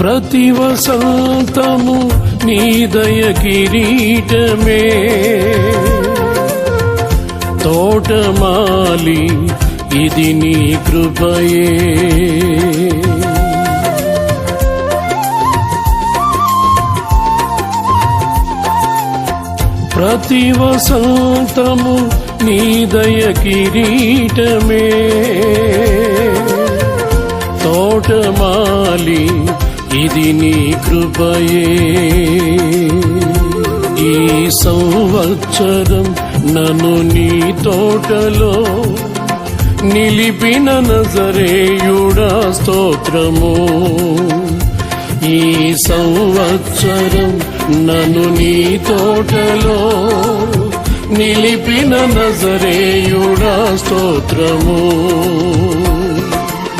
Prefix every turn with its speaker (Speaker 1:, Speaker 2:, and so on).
Speaker 1: ప్రతి వసంతము నీదయ కిరీటమే. తోటమాలి ఇది నీ కృపయే. ప్రతి వసంతము నీదయ కిరీటమే. తోటమాలి ఇది నీ కృపయే. ఈ సంవత్సరం నన్ను నీ తోటలో నిలిపిన నజరేయుడా స్తోత్రము. ఈ సంవత్సరం నన్ను నీ తోటలో నిలిపిన నజరేయుడా స్తోత్రము.